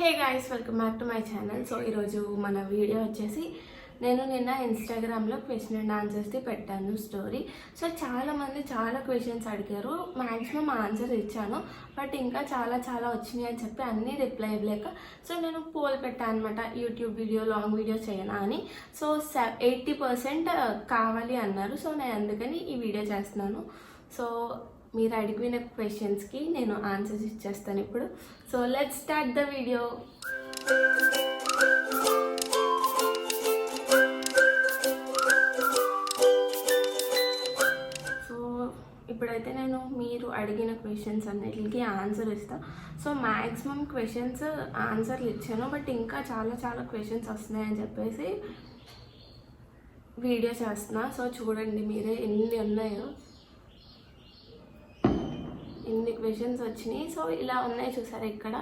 Hey guys welcome back to my channel so ఈరోజు మన video వచ్చేసి నేను నిన్న ఇన్స్టాగ్రామ్లో క్వశ్చన్ అండ్ ఆన్సర్స్ది పెట్టాను స్టోరీ సో చాలామంది చాలా క్వశ్చన్స్ అడిగారు. మ్యాక్సిమం ఆన్సర్ ఇచ్చాను. బట్ ఇంకా చాలా చాలా వచ్చినాయి అని చెప్పి అన్నీ రిప్లై ఇవ్వలేక సో నేను పోల్ పెట్టాను అనమాట యూట్యూబ్ వీడియో లాంగ్ వీడియో చేయనా అని. సో ఎయిటీ పర్సెంట్ కావాలి అన్నారు. సో నేను అందుకని ఈ వీడియో చేస్తున్నాను. సో మీరు అడిగిన క్వశ్చన్స్కి నేను ఆన్సర్స్ ఇచ్చేస్తాను ఇప్పుడు. So let start the video so ఇప్పుడైతే నేను మీరు అడిగిన క్వశ్చన్స్ అన్నిటికి ఆన్సర్ ఇస్తా. సో మ్యాక్సిమం క్వశ్చన్స్ ఆన్సర్లు ఇచ్చాను. బట్ ఇంకా చాలా చాలా క్వశ్చన్స్ వస్తున్నాయని చెప్పేసి వీడియో చేస్తున్నా. సో చూడండి మీరే ఎన్ని ఉన్నాయో. క్వశ్చన్స్ వచ్చినాయి. సో ఇలా ఉన్నాయి చూసారా ఇక్కడ?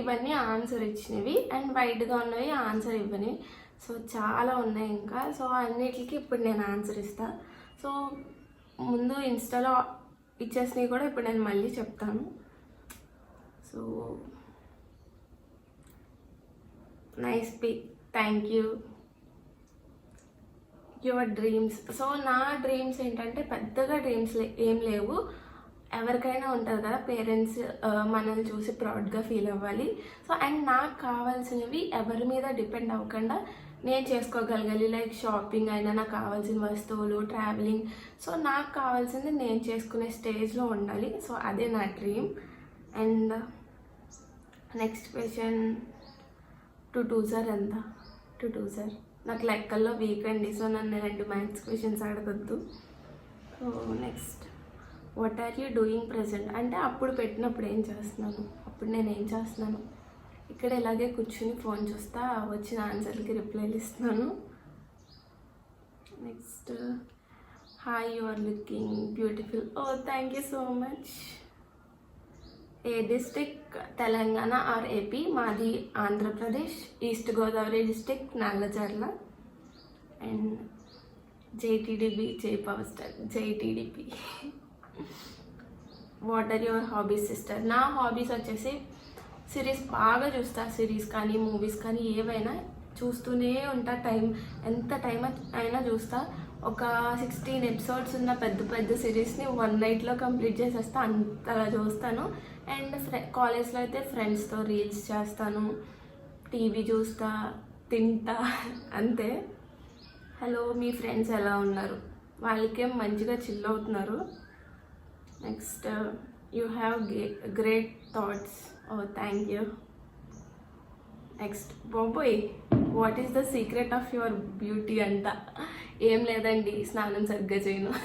ఇవన్నీ ఆన్సర్ ఇచ్చినవి. అండ్ వైట్గా ఉన్నవి ఆన్సర్ ఇవ్వనివి. సో చాలా ఉన్నాయి ఇంకా. సో అన్నిటికి ఇప్పుడు నేను ఆన్సర్ ఇస్తాను సో ముందు ఇన్స్టాలో ఇచ్చేసినవి కూడా ఇప్పుడు నేను మళ్ళీ చెప్తాను. So nice pic thank you your dreams so నా డ్రీమ్స్ ఏంటంటే పెద్దగా డ్రీమ్స్ ఏం లేవు. ఎవరికైనా ఉంటుంది కదా పేరెంట్స్ మనల్ని చూసి ప్రౌడ్గా ఫీల్ అవ్వాలి. సో అండ్ నాకు కావాల్సినవి ఎవరి మీద డిపెండ్ అవ్వకుండా నేను చేసుకోగలగాలి. లైక్ షాపింగ్ అయినా నాకు కావాల్సిన వస్తువులు ట్రావెలింగ్. సో నాకు కావాల్సింది నేను చేసుకునే స్టేజ్లో ఉండాలి. సో అదే నా dream. And next question two two ఎంత? టు టూ నాకు లెక్కల్లో వీక్ అండి సో నన్ను రెండు మ్యాథ్స్ క్వశ్చన్స్ అడగద్దు. So next. What are you doing present అంటే అప్పుడు పెట్టినప్పుడు ఏం చేస్తున్నాను? అప్పుడు నేను ఏం చేస్తున్నాను? ఇక్కడ ఇలాగే కూర్చుని ఫోన్ చూస్తా వచ్చిన ఆన్సర్కి రిప్లైలు ఇస్తున్నాను. Next hi you are looking beautiful oh thank you so much a district Telangana or AP మాది Andhra Pradesh east Godavari district Nallajarla and JTDB J power star JTDP what are your hobbies sister నా hobbies వచ్చేసి series బాగా చూస్తా series కానీ movies కానీ ఏవైనా చూస్తూనే ఉంటా టైం ఎంత టైం అయినా చూస్తా. ఒక సిక్స్టీన్ ఎపిసోడ్స్ ఉన్న పెద్ద పెద్ద సిరీస్ని వన్ నైట్లో కంప్లీట్ చేసేస్తా అంతలా చూస్తాను. అండ్ ఫ్రె కాలేజ్లో అయితే ఫ్రెండ్స్తో రీల్స్ చేస్తాను టీవీ చూస్తా తింటా అంతే. హలో మీ ఫ్రెండ్స్ ఎలా ఉన్నారు? వాళ్ళకేం మంచిగా చిల్ అవుతున్నారు? Next you have great thoughts oh thank you next బాబోయ్ what is the secret of your beauty అంట ఏం లేదండి స్నానం సరిగ్గా చేయను.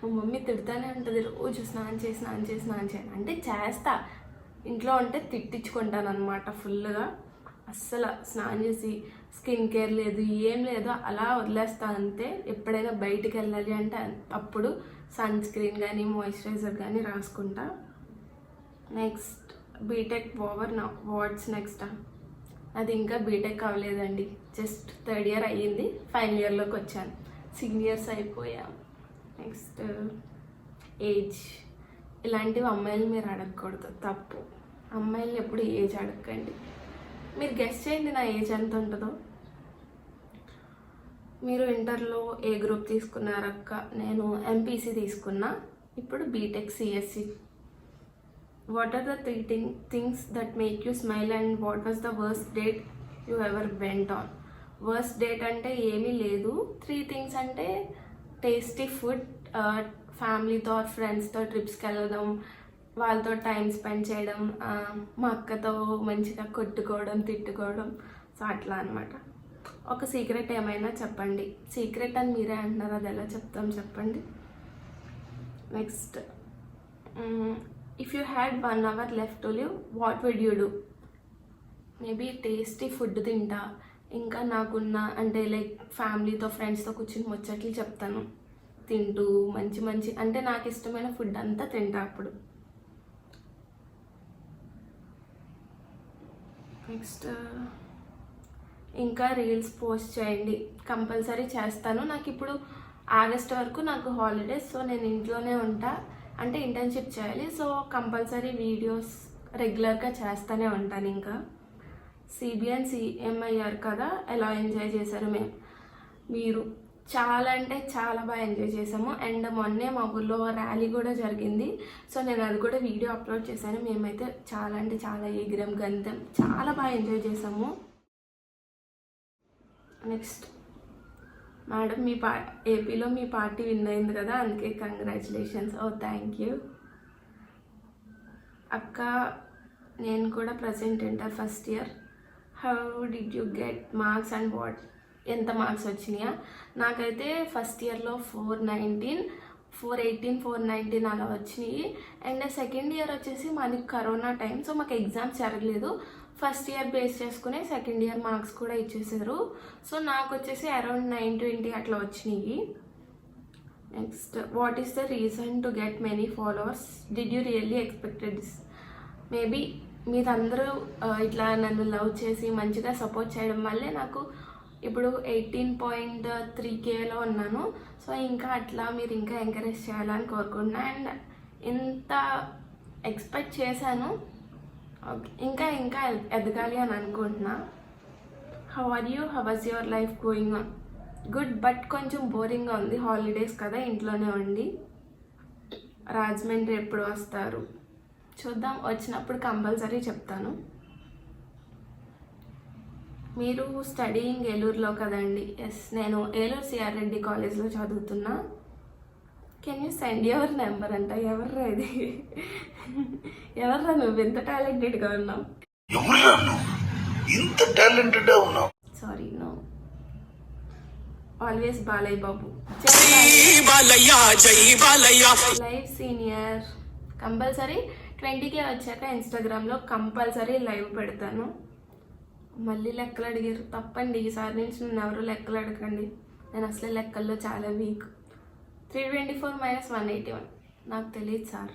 మా మమ్మీ తిడతానే ఉంటుంది రోజు స్నానం చేసి స్నానం చేసి స్నానం చేయను అంటే చేస్తా. ఇంట్లో ఉంటే తిట్టించుకుంటాను అనమాట ఫుల్గా అస్సలు స్నానం చేసి స్కిన్ కేర్ లేదు ఏం లేదు అలా వదిలేస్తా అంతే ఎప్పుడైనా బయటికి వెళ్ళాలి అంటే అప్పుడు సన్ స్క్రీన్ కానీ మాయిశ్చరైజర్ కానీ రాసుకుంటా. నెక్స్ట్ బీటెక్ ఓవర్ నా వాట్స్ నెక్స్ట్ అది ఇంకా బీటెక్ అవ్వలేదండి. జస్ట్ థర్డ్ ఇయర్ అయ్యింది ఫైనల్ ఇయర్లోకి వచ్చాను. సీనియర్స్ అయిపోయా. నెక్స్ట్ ఏజ్ ఇలాంటివి అమ్మాయిలు మీరు అడగకూడదు తప్పు. అమ్మాయిలు ఎప్పుడు ఏజ్ అడగండి మీరు గెస్ట్ చేయండి నా ఏజ్ ఎంత ఉంటుందో. మీరు ఇంటర్లో ఏ గ్రూప్ తీసుకున్నారక్క? నేను ఎంపీసీ తీసుకున్నా. ఇప్పుడు B Tech CSC what are the three thing things that make you smile and what was the worst date you ever went on worst date అంటే ఏమీ లేదు. త్రీ థింగ్స్ అంటే టేస్టీ ఫుడ్ ఫ్యామిలీతో ఫ్రెండ్స్తో ట్రిప్స్కి వెళ్ళడం వాళ్ళతో టైం స్పెండ్ చేయడం మా అక్కతో మంచిగా కొట్టుకోవడం తిట్టుకోవడం. సో అట్లా అనమాట ఒక సీక్రెట్ ఏమైనా చెప్పండి. సీక్రెట్ అని మీరే అంటున్నారు అది ఎలా చెప్తాం చెప్పండి. Next if you had one hour left to live what would you do maybe tasty food తింటా. ఇంకా నాకున్న అంటే లైక్ ఫ్యామిలీతో ఫ్రెండ్స్తో కూర్చుని ముచ్చట్లు చెప్తాను. తింటూ మంచి మంచి అంటే నాకు ఇష్టమైన ఫుడ్ అంతా తింటా అప్పుడు. నెక్స్ట్ ఇంకా రీల్స్ పోస్ట్ చేయండి. కంపల్సరీ చేస్తాను. నాకు ఇప్పుడు ఆగస్ట్ వరకు నాకు హాలిడేస్ సో నేను ఇంట్లోనే ఉంటా. అంటే ఇంటర్న్షిప్ చేయాలి. సో కంపల్సరీ వీడియోస్ రెగ్యులర్గా చేస్తూనే ఉంటాను ఇంకా. సిబిఎన్ సిఎంఐఆర్ కదా ఎలా ఎంజాయ్ చేశారు మేము మీరు. చాలా అంటే చాలా బాగా ఎంజాయ్ చేసాము అండ్ మొన్నే మా ఊళ్ళో ర్యాలీ కూడా జరిగింది. సో నేను అది కూడా వీడియో అప్లోడ్ చేశాను. మేమైతే చాలా అంటే చాలా ఎగిరం గంధం చాలా బాగా ఎంజాయ్ చేసాము నెక్స్ట్ మేడం మీ పా ఏపీలో మీ పార్టీ విన్ అయింది కదా అందుకే కంగ్రాచులేషన్స్ ఓ థ్యాంక్ యూ అక్క నేను కూడా present inter first year how did you get marks and what ఎంత మార్క్స్ వచ్చినాయా? నాకైతే ఫస్ట్ ఇయర్లో four nineteen four eighteen four nineteen అలా వచ్చినాయి. అండ్ సెకండ్ ఇయర్ వచ్చేసి మనకి కరోనా టైం సో మాకు ఎగ్జామ్స్ జరగలేదు. ఫస్ట్ ఇయర్ బేస్ చేసుకుని సెకండ్ ఇయర్ మార్క్స్ కూడా ఇచ్చేసారు. సో నాకు వచ్చేసి అరౌండ్ నైన్ ట్వంటీ అట్లా వచ్చినాయి. Next what is the reason to get many followers did you really expected this maybe మీరందరూ ఇట్లా నన్ను లవ్ చేసి మంచిగా సపోర్ట్ చేయడం వల్లే నాకు ఇప్పుడు ఎయిటీన్ పాయింట్ త్రీ కేలో ఉన్నాను. సో ఇంకా అట్లా మీరు ఇంకా ఎంకరేజ్ చేయాలని కోరుకుంటున్నా. అండ్ ఇంత ఎక్స్పెక్ట్ చేశాను. ఓకే ఇంకా ఇంకా ఎదగాలి అని అనుకుంటున్నా. How are you how was your life going on good but కొంచెం బోరింగ్గా ఉంది. హాలిడేస్ కదా ఇంట్లోనే ఉండి. రాజమండ్రి ఎప్పుడు వస్తారు? చూద్దాం. వచ్చినప్పుడు కంపల్సరీ చెప్తాను. మీరు స్టడీయింగ్ ఏలూరులో కదండి. ఎస్ నేను ఏలూరు సిఆర్ రెడ్డి కాలేజ్లో చదువుతున్నా. Can you send your number అంట? ఎవర్రా ఇది? ఎవర్రా నువ్వు? ఎంత టాలెంటెడ్గా ఉన్నావు. ఎవరురా నువ్వు? ఇంత టాలెంటెడ్ ఉన్నావు? Sorry no. Always Balayya Babu. Balayya జై Balayya. Live senior. Compulsory twenty K వచ్చాక ఇన్స్టాగ్రామ్లో కంపల్సరీ లైవ్ పెడతాను. మళ్ళీ లెక్కలు అడిగారు. తప్పండి ఈసారి నుంచి నన్ను ఎవరు లెక్కలు అడగండి. నేను అసలే లెక్కల్లో చాలా weak. Three twenty four minus one eighty one. నాకు తెలియదు సార్.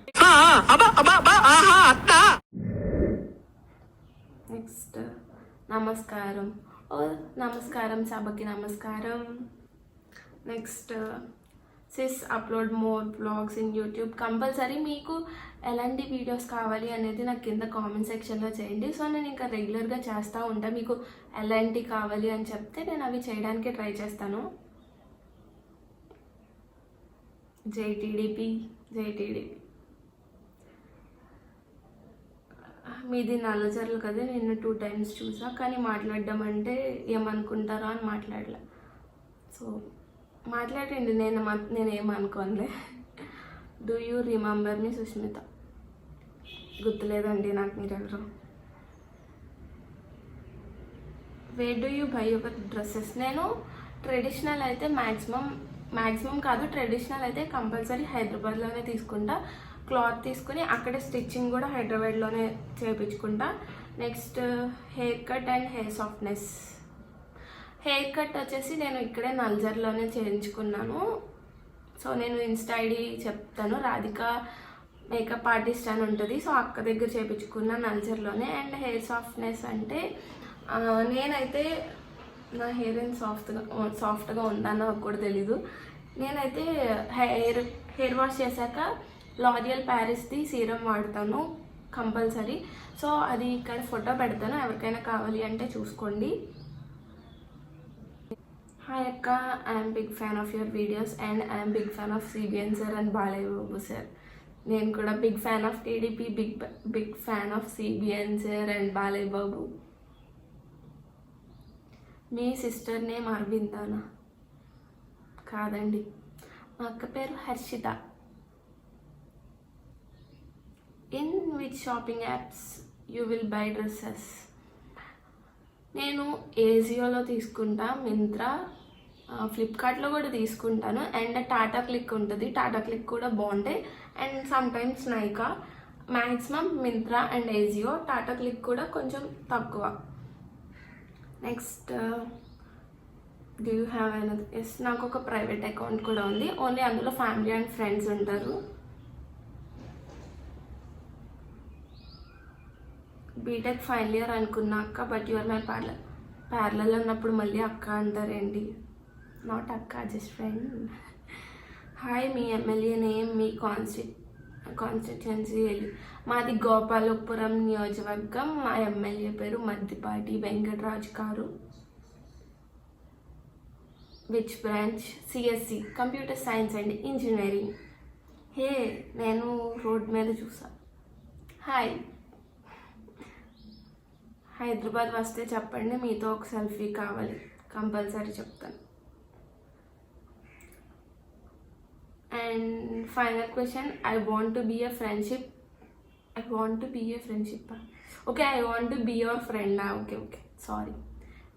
నెక్స్ట్ నమస్కారం. ఓ నమస్కారం సభకి నమస్కారం. Next sis upload more blogs in YouTube compulsory మీకు ఎలాంటి వీడియోస్ కావాలి అనేది నాకు కింద కామెంట్ సెక్షన్లో చేయండి. సో నేను ఇంకా రెగ్యులర్గా చేస్తూ ఉంటా. మీకు ఎలాంటి కావాలి అని చెప్తే నేను అవి చేయడానికి ట్రై చేస్తాను. జైటీడీపీ జైటీడీ మీది నల్లచర్లు కదా నేను టూ టైమ్స్ చూసా కానీ మాట్లాడడం అంటే ఏమనుకుంటారో అని మాట్లాడలే. సో మాట్లాడండి నేను నేను ఏమనుకోనులే do you remember me Sushmita? గుర్తులేదండి నాకు మీరెవరు. Where do you buy your dresses నేను ట్రెడిషనల్ అయితే మ్యాక్సిమం మ్యాక్సిమం కాదు ట్రెడిషనల్ అయితే కంపల్సరీ హైదరాబాద్లోనే తీసుకుంటా. క్లాత్ తీసుకుని అక్కడే స్టిచ్చింగ్ కూడా హైదరాబాద్లోనే చేయించుకుంటా next hair cut and hair softness. Hair cut వచ్చేసి నేను ఇక్కడే నల్జర్లోనే చేయించుకున్నాను. సో నేను ఇన్స్టా ఐడి చెప్తాను. రాధిక మేకప్ ఆర్టిస్ట్ అని ఉంటుంది. సో అక్క దగ్గర చేయించుకున్న నల్జర్లోనే. అండ్ హెయిర్ సాఫ్ట్నెస్ అంటే నేనైతే నా హెయిర్ ఏం సాఫ్ట్గా సాఫ్ట్గా ఉందని నాకు కూడా తెలీదు. నేనైతే హెయిర్ హెయిర్ వాష్ చేశాక లారియల్ ప్యారిస్ది సీరం వాడతాను కంపల్సరీ. సో అది ఇక్కడ ఫోటో పెడతాను. ఎవరికైనా కావాలి అంటే చూసుకోండి. హాయ్ అక్క. I'm big fan of your videos and I'm big fan of CBN sir and Balayya Babu sir నేను కూడా big fan of TDP big big fan of CBN sir and Balayya Babu me sister name అరవిందానా కాదండి. మా అక్క పేరు Harshita. In which shopping apps you will buy dresses నేను ఏజియోలో తీసుకుంటా మింత్రా ఫ్లిప్కార్ట్లో కూడా తీసుకుంటాను. అండ్ టాటా క్లిక్ ఉంటుంది. టాటా క్లిక్ కూడా బాగుంటాయి. And sometimes Nykaa maximum Myntra and AJIO Tata CLiQ కూడా కొంచెం తక్కువ. Next do you have another yes నాకు ఒక ప్రైవేట్ అకౌంట్ కూడా ఉంది. ఓన్లీ అందులో ఫ్యామిలీ అండ్ ఫ్రెండ్స్ ఉంటారు. బీటెక్ ఫైనల్ ఇయర్ అనుకున్నా అక్క but your my parlour parlour అన్నప్పుడు మళ్ళీ అక్క అంటారండి నాట్ అక్క జస్ట్ ఫ్రెండ్ హాయ్ మీ ఎమ్మెల్యే నేమ్ మీ కాన్స్టి కాన్స్టిట్యున్సీ మాది గోపాలపురం నియోజకవర్గం. మా ఎమ్మెల్యే పేరు మద్దిపాటి వెంకటరాజు గారు. Which branch CSE computer science and engineering hey నేను రోడ్ మీద చూసా. హాయ్ హైదరాబాద్ వస్తే చెప్పండి మీతో ఒక సెల్ఫీ కావాలి. కంపల్సరీ చెప్తాను. And final question I want to be a friendship I want to be a friendship okay I want to be your ఫ్రెండా okay okay sorry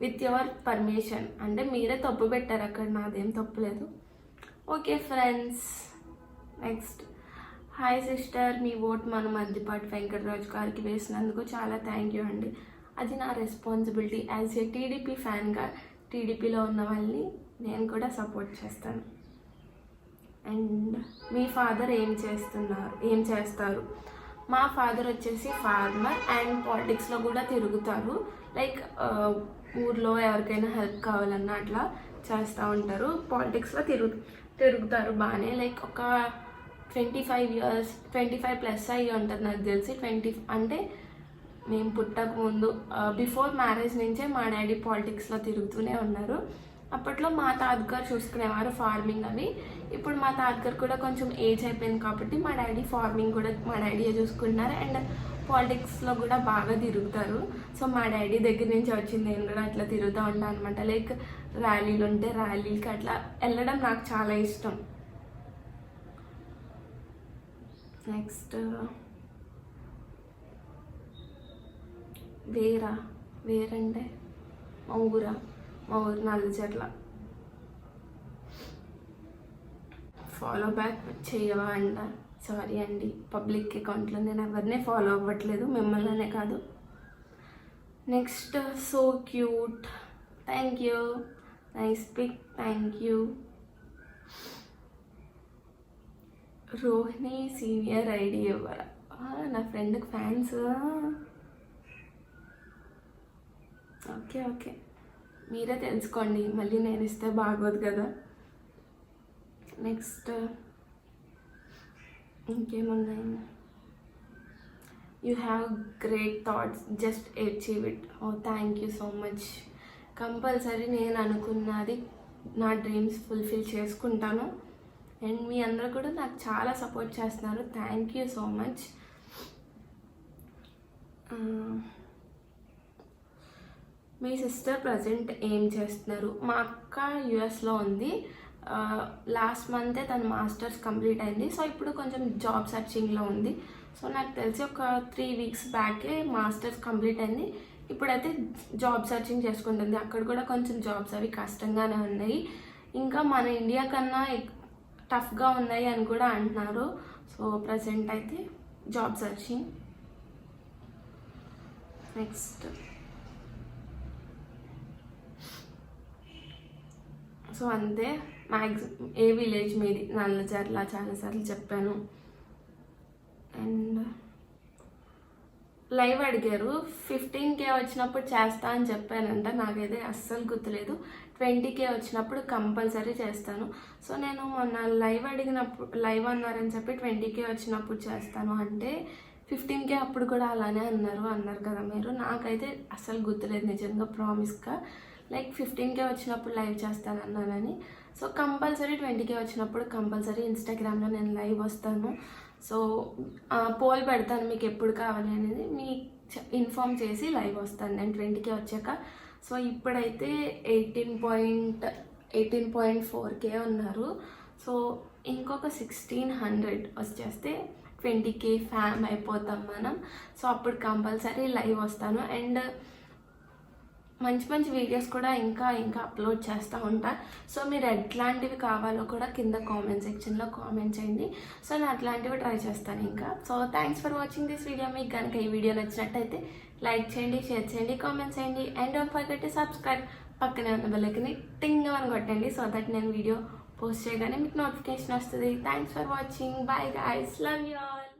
with your permission అంటే మీరే తప్పు పెట్టారు. అక్కడ నాదేం తప్పు లేదు. Okay friends next hi sister మీ vote మన మధ్యపాటి వెంకటరాజు గారికి వేసినందుకు చాలా థ్యాంక్ యూ అండి. అది నా రెస్పాన్సిబిలిటీ యాజ్ ఏ టీడీపీ ఫ్యాన్గా టీడీపీలో ఉన్న వాళ్ళని నేను కూడా సపోర్ట్ చేస్తాను. అండ్ మీ ఫాదర్ ఏం చేస్తున్నారు? ఏం చేస్తారు? మా ఫాదర్ వచ్చేసి ఫార్మర్ అండ్ పాలిటిక్స్లో కూడా తిరుగుతారు. లైక్ uh, ఊర్లో ఎవరికైనా హెల్ప్ కావాలన్నా అట్లా చేస్తూ ఉంటారు. పాలిటిక్స్లో తిరుగు తిరుగుతారు బాగానే లైక్ ఒక twenty five years twenty five plus అయ్యి ఉంటుంది నాకు తెలిసి. ట్వంటీ అంటే మేము పుట్టక ముందు బిఫోర్ మ్యారేజ్ నుంచే మా డాడీ పాలిటిక్స్లో తిరుగుతూనే ఉన్నారు. అప్పట్లో మా తాతగారు చూసుకునేవారు ఫార్మింగ్ అవి. ఇప్పుడు మా తాతగారు కూడా కొంచెం ఏజ్ అయిపోయింది కాబట్టి మా డాడీ ఫార్మింగ్ కూడా మా డాడీయే చూసుకుంటున్నారు. అండ్ పాలిటిక్స్లో కూడా బాగా తిరుగుతారు. సో మా డాడీ దగ్గర నుంచి వచ్చింది నేను కూడా అట్లా తిరుగుతూ ఉంటాను అనమాట లైక్ ర్యాలీలు ఉంటే ర్యాలీకి అట్లా వెళ్ళడం నాకు చాలా ఇష్టం. నెక్స్ట్ వేరా వేరంటే మా ఊరా? మా ఊరు నల్లచర్ల ఫాలో బ్యాక్ చేయవా అంట. సారీ అండి పబ్లిక్ అకౌంట్లో నేను ఎవరిని ఫాలో అవ్వట్లేదు మిమ్మల్నే కాదు. Next so cute thank you nice pic thank you Rohini senior ID ఇవ్వరా? నా ఫ్రెండ్కి ఫ్యాన్స్ ఓకే ఓకే మీరే తెలుసుకోండి మళ్ళీ నేను ఇస్తే బాగోదు కదా. నెక్స్ట్ ఇంకేమున్నాయి you have great thoughts just achieve it oh thank you so much compulsory నేను అనుకున్నది నా డ్రీమ్స్ ఫుల్ఫిల్ చేసుకుంటాను. అండ్ మీ అందరూ కూడా నాకు చాలా సపోర్ట్ చేస్తున్నారు. థ్యాంక్ యూ సో మచ్ మీ సిస్టర్ ప్రజెంట్ ఏం చేస్తున్నారు? మా అక్క యుఎస్లో ఉంది. లాస్ట్ మంతే తన మాస్టర్స్ కంప్లీట్ అయింది. సో ఇప్పుడు కొంచెం జాబ్ సర్చింగ్లో ఉంది. సో నాకు తెలిసి ఒక త్రీ వీక్స్ బ్యాకే మాస్టర్స్ కంప్లీట్ అయింది. ఇప్పుడైతే జాబ్ సర్చింగ్ చేసుకుంటుంది. అక్కడ కూడా కొంచెం జాబ్స్ అవి కష్టంగానే ఉన్నాయి. ఇంకా మన ఇండియా కన్నా టఫ్గా ఉన్నాయి అని కూడా అంటున్నారు. సో ప్రజెంట్ అయితే జాబ్ సర్చింగ్ నెక్స్ట్ సో అంతే. మ్యాక్సిమం ఏ విలేజ్ మీది? నల్లచర్ల చాలాసార్లు చెప్పాను. అండ్ లైవ్ అడిగారు. ఫిఫ్టీన్ కే వచ్చినప్పుడు చేస్తా అని చెప్పానంట. నాకైతే అస్సలు గుర్తులేదు. ట్వంటీ కే వచ్చినప్పుడు కంపల్సరీ చేస్తాను. సో నేను మొన్న లైవ్ అడిగినప్పుడు లైవ్ అన్నారని చెప్పి ట్వంటీ కే వచ్చినప్పుడు చేస్తాను. అంటే ఫిఫ్టీన్ కే అప్పుడు కూడా అలానే అన్నారు అన్నారు కదా మీరు. నాకైతే అస్సలు గుర్తులేదు నిజంగా ప్రామిస్గా లైక్ ఫిఫ్టీన్ కే వచ్చినప్పుడు లైవ్ చేస్తాను అన్నానని. సో కంపల్సరీ ట్వంటీకే వచ్చినప్పుడు కంపల్సరీ ఇన్స్టాగ్రామ్లో నేను లైవ్ వస్తాను. సో పోల్ పెడతాను మీకు ఎప్పుడు కావాలి అనేది. మీ ఇన్ఫామ్ చేసి లైవ్ వస్తాను. నేను ట్వంటీకే వచ్చాక. సో ఇప్పుడైతే eighteen point eighteen point four K ఉన్నారు. సో ఇంకొక సిక్స్టీన్ హండ్రెడ్ వచ్చేస్తే ట్వంటీ కే ఫ్యామ్ అయిపోతాం మనం. సో అప్పుడు కంపల్సరీ లైవ్ వస్తాను. అండ్ మంచి మంచి వీడియోస్ కూడా ఇంకా ఇంకా అప్లోడ్ చేస్తూ ఉంటా. సో మీరు ఎట్లాంటివి కావాలో కూడా కింద కామెంట్ సెక్షన్లో కామెంట్ చేయండి. సో నేను అట్లాంటివి ట్రై చేస్తాను ఇంకా. So thanks for watching this video మీకు కనుక ఈ వీడియో నచ్చినట్టయితే లైక్ చేయండి షేర్ చేయండి కామెంట్ చేయండి. అండ్ డోంట్ ఫర్గెట్ సబ్స్క్రైబ్ పక్కనే ఉన్న బెల్లకిని టింగ్ అని కొట్టండి సో దట్ నేను వీడియో పోస్ట్ చేయగానే మీకు నోటిఫికేషన్ వస్తుంది. Thanks for watching bye guys love you all